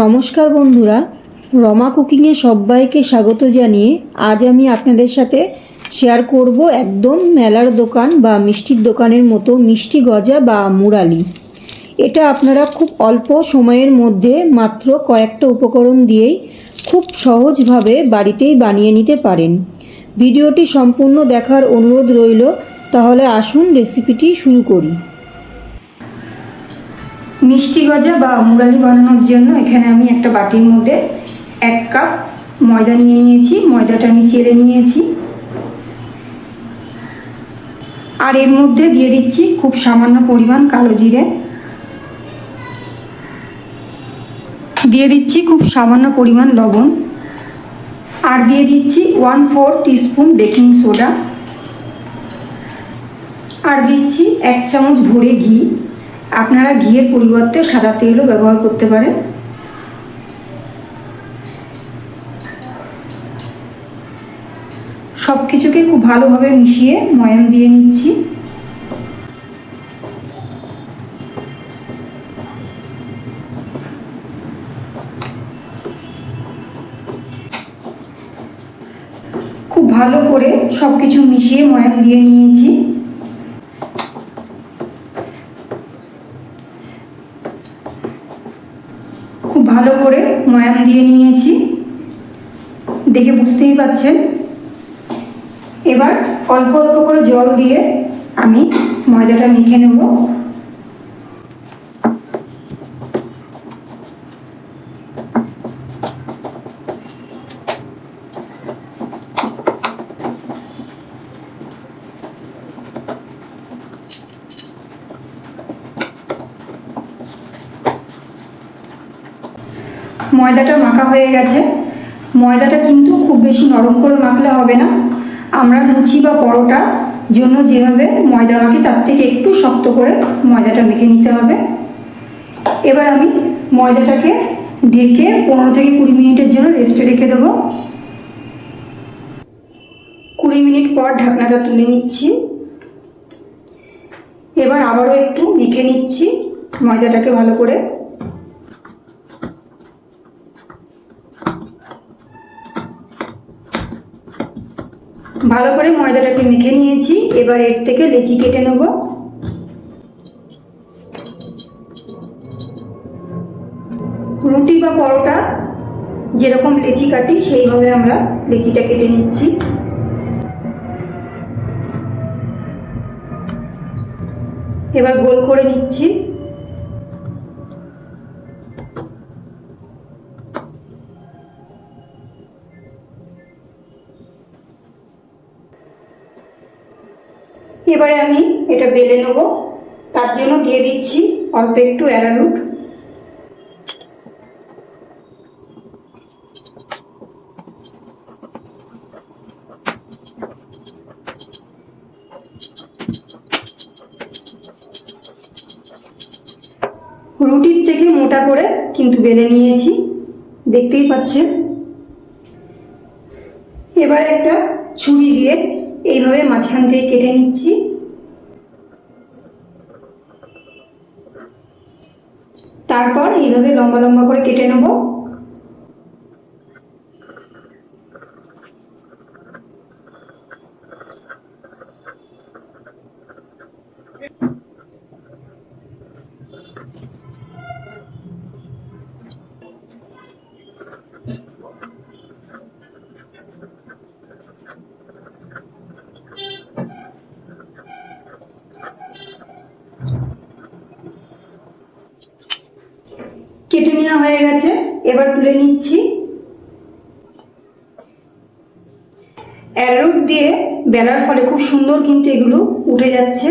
নমস্কার বন্ধুরা, রমা কুকিংয়ে সবাইকে স্বাগত জানিয়ে আজ আমি আপনাদের সাথে শেয়ার করব একদম মেলার দোকান বা মিষ্টির দোকানের মতো মিষ্টি গজা বা মুরালি। এটা আপনারা খুব অল্প সময়ের মধ্যে মাত্র কয়েকটা উপকরণ দিয়েই খুব সহজভাবে বাড়িতেই বানিয়ে নিতে পারেন। ভিডিওটি সম্পূর্ণ দেখার অনুরোধ রইল, তাহলে আসুন রেসিপিটি শুরু করি। মিষ্টি গজা বা মুরালি বানানোর জন্য এখানে আমি একটা বাটির মধ্যে এক কাপ ময়দা নিয়ে নিয়েছি। ময়দাটা আমি চেলে নিয়েছি। আর এর মধ্যে দিয়ে দিচ্ছি খুব সামান্য পরিমাণ কালো জিরে। দিয়ে দিচ্ছি খুব সামান্য পরিমাণ লবণ। আর দিয়ে দিচ্ছি one four teaspoon baking soda আর দিচ্ছি এক চামচ ভরে ঘি। আপনারা ঘিয়ের পরিবর্তে সাদা তেলও ব্যবহার করতে পারেন। সব কিছুকে খুব ভালোভাবে মিশিয়ে ময়াম দিয়ে নিচ্ছি। খুব ভালো করে সব কিছু মিশিয়ে ময়াম দিয়ে নিয়েছি খুব ভালো করে ময়াম দিয়ে নিয়েছি। দেখে বুঝতেই পাচ্ছেন। এবার অল্প অল্প করে জল দিয়ে আমি ময়দাটা মেখে নেব। ময়দাটা মাখা হয়ে গেছে। ময়দাটা কিন্তু খুব বেশি নরম করে মাখলে হবে না। আমরা লুচি বা পরোটা জন্য যেভাবে ময়দা মাখি, তার থেকে একটু শক্ত করে ময়দাটা মেখে নিতে হবে। এবার আমি ময়দাটাকে ঢেকে পনেরো থেকে কুড়ি মিনিটের জন্য রেস্টে রেখে দেবো। কুড়ি মিনিট পর ঢাকনাটা তুলে নিচ্ছি। এবার আবারও একটু মেখে নিচ্ছি ময়দাটাকে ভালো করে। ভালো করে ময়দাটাকে মেখে নিয়েছি। এবার এর থেকে লেচি কেটে নেব। রুটি বা পরোটা, যেরকম লেচি কাটি, সেইভাবে আমরা লেচিটা কেটে নিচ্ছি। এবার গোল করে নিচ্ছি। এবারে আমি এটা বেলে নেব। তার জন্য দিয়ে দিচ্ছি অল্প একটু অ্যারারুট রুটির থেকে মোটা করে কিন্তু বেলে নিয়েছি। দেখতেই পাচ্ছেন। এবার একটা ছুরি দিয়ে এইভাবে মাঝখান থেকে কেটে নিচ্ছি। তারপর এইভাবে লম্বা লম্বা করে কেটে নেব কেটে নেওয়া হয়ে গেছে। এবার তুলে নিচ্ছি। অ্যারোট দিয়ে বেলার ফলে খুব সুন্দর কিন্তু এগুলো উঠে যাচ্ছে।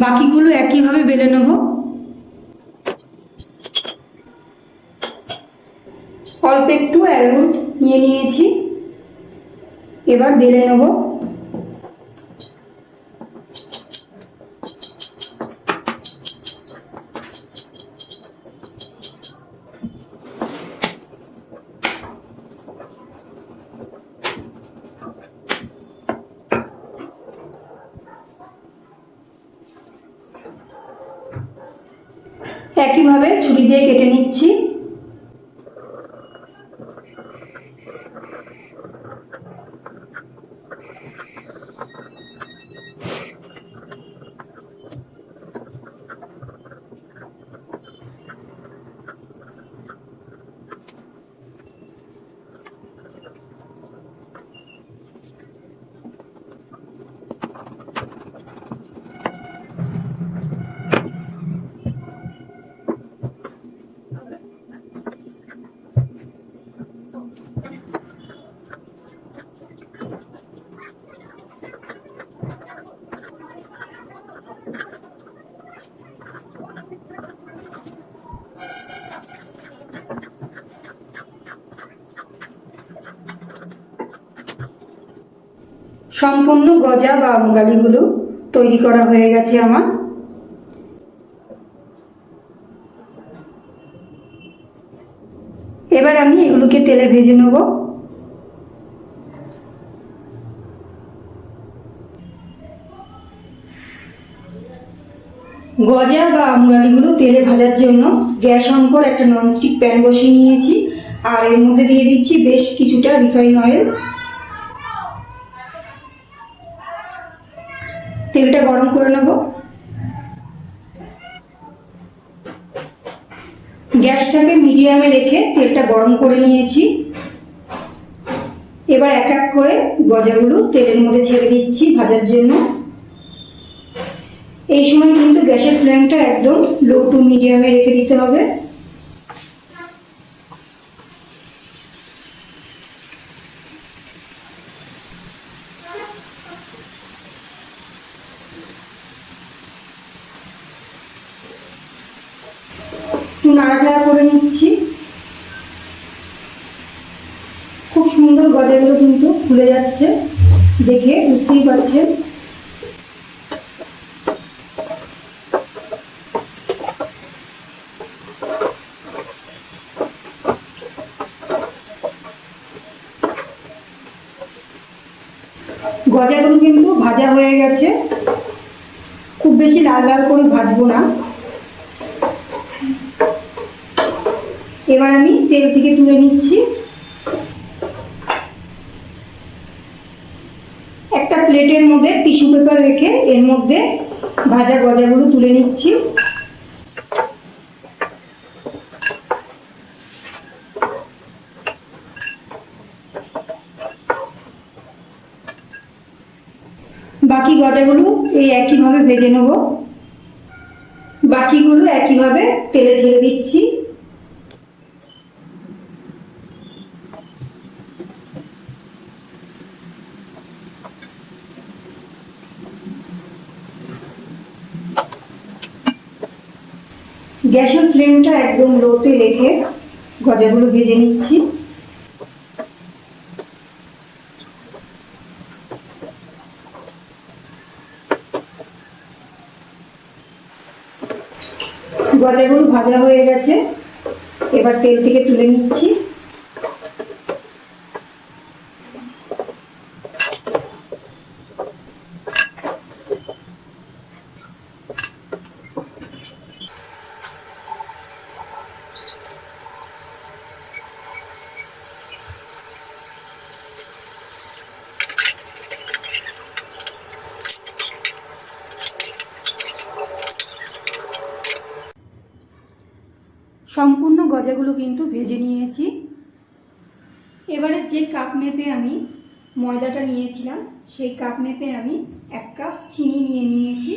বাকিগুলো একইভাবে বেলে নেব। অল্প একটু অ্যালমন্ড নিয়ে নিয়েছি। এবার বেলে নেব একইভাবে ছুরি দিয়ে কেটে নিচ্ছি। সম্পূর্ণ গজা বা মুরালিগুলো তৈরি করা হয়ে গেছে আমার। এবার আমি এগুলোকে তেলে ভেজে নেব। গজা বা মুরালিগুলো তেলে ভাজার জন্য গ্যাস অন করে একটা ননস্টিক প্যান বসিয়ে নিয়েছি। আর এর মধ্যে দিয়ে দিচ্ছি বেশ কিছুটা রিফাইন অয়েল তেলটা গরম করে নেব। গ্যাসটাকে মিডিয়ামে রেখে তেলটা গরম করে নিয়েছি। এবার এক এক করে গজাগুলো তেলের মধ্যে ছেড়ে দিচ্ছি ভাজার জন্য। এই সময় কিন্তু গ্যাসের ফ্লেমটা একদম লো টু মিডিয়ামে রেখে দিতে হবে একটু নাড়াচাড়া করে নিচ্ছি খুব সুন্দর গজাগুলো কিন্তু খুলে যাচ্ছে, দেখে বুঝতেই পারছেন। গজাগুলো কিন্তু ভাজা হয়ে গেছে। খুব বেশি লাল লাল করে ভাজবো না। এবার আমি তেল থেকে তুলে নিচ্ছি একটা প্লেটের মধ্যে টিস্যু পেপার রেখে এর মধ্যে ভাজা গজাগুলো তুলে নিচ্ছি। বাকি গজাগুলো এই একইভাবে ভেজে নেব। বাকিগুলো একইভাবে তেলে ছেড়ে দিচ্ছি গ্যাসের ফ্লেমটা একদম লোতে রেখে গজাগুলো ভেজে নিচ্ছি। গজাগুলো ভাজা হয়ে গেছে। এবার তেল থেকে তুলে নিচ্ছি। গজাগুলো কিন্তু ভেজে নিয়েছি। এবারে যে কাপ মেপে আমি ময়দাটা নিয়েছিলাম, সেই কাপ মেপে আমি এক কাপ চিনি নিয়ে নিয়েছি।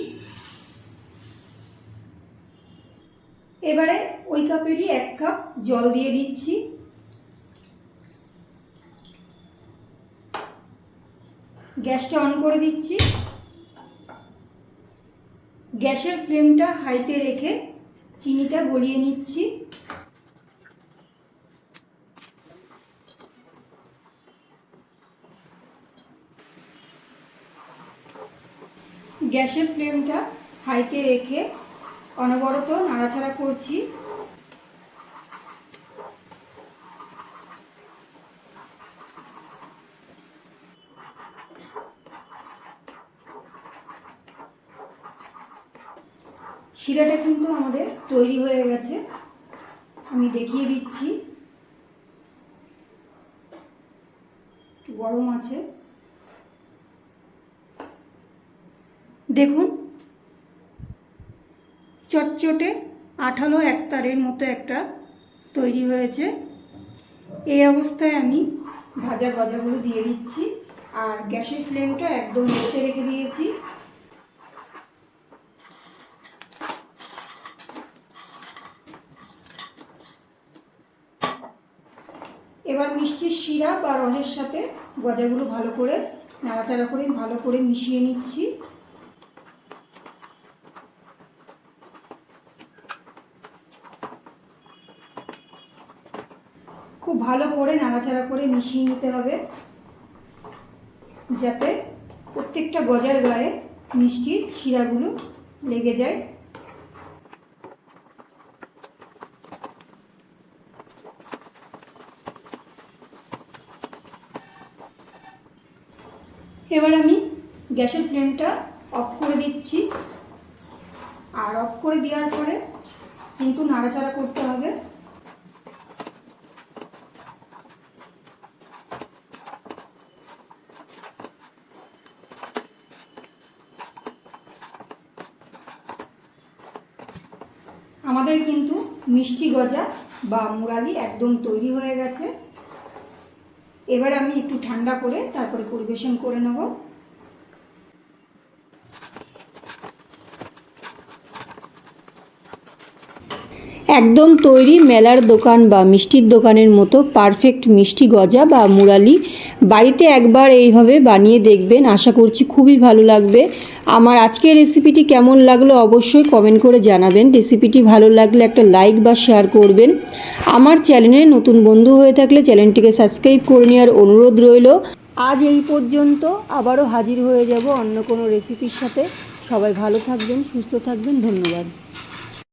এবারে ওই কাপেরই এক কাপ জল দিয়ে দিচ্ছি। গ্যাসটা অন করে দিচ্ছি। গ্যাসের ফ্লেমটা হাইতে রেখে চিনিটা গলিয়ে নিচ্ছি। গ্যাসের ফ্লেমটা হাইতে রেখে অনবরত নাড়াচাড়া করছি। শিরাটা কিন্তু আমাদের তৈরি হয়ে গেছে। আমি দেখিয়ে দিচ্ছি। গরম আছে। দেখুন। চটচটে আঠালো একতারের মতো একটা তৈরি হয়েছে। এই অবস্থায় আমি ভাজা গজাগুলো দিয়ে দিচ্ছি আর গ্যাসের ফ্লেমটা একদম লোতে রেখে দিয়েছি। এবার মিষ্টির শিরা বা রসের সাথে গজাগুলো ভালো করে, নাড়াচাড়া করে ভালো করে মিশিয়ে নিচ্ছি। খুব ভালো করে নাড়াচাড়া করে মিশিয়ে নিতে হবে, যাতে প্রত্যেকটা গজার গায়ে মিষ্টির শিরাগুলো লেগে যায়। এবার আমি গ্যাসের ফ্লেমটা অফ করে দিচ্ছি। আর অফ করে দেওয়ার পরে কিন্তু নাড়াচাড়া করতে হবে। আমাদের কিন্তু মিষ্টি গজা বা মুরালি একদম তৈরি হয়ে গেছে। এবার আমি একটু ঠান্ডা করে তারপরে পরিবেশন করে নেব। একদম তৈরি মেলার দোকান বা মিষ্টির দোকানের মতো পারফেক্ট মিষ্টি গজা বা মুরালি বাড়িতে একবার এইভাবে বানিয়ে দেখবেন, আশা করছি খুবই ভালো লাগবে। আমার আজকের রেসিপিটি কেমন লাগল অবশ্যই কমেন্ট করে জানাবেন। রেসিপিটি ভালো লাগলে একটা লাইক বা শেয়ার করবেন। আমার চ্যানেলে নতুন বন্ধু হয়ে থাকলে চ্যানেলটিকে সাবস্ক্রাইব করে নেওয়ার অনুরোধ রইল। আজ এই পর্যন্ত আবারও হাজির হয়ে যাব অন্য কোনো রেসিপির সাথে। সবাই ভালো থাকবেন, সুস্থ থাকবেন, ধন্যবাদ।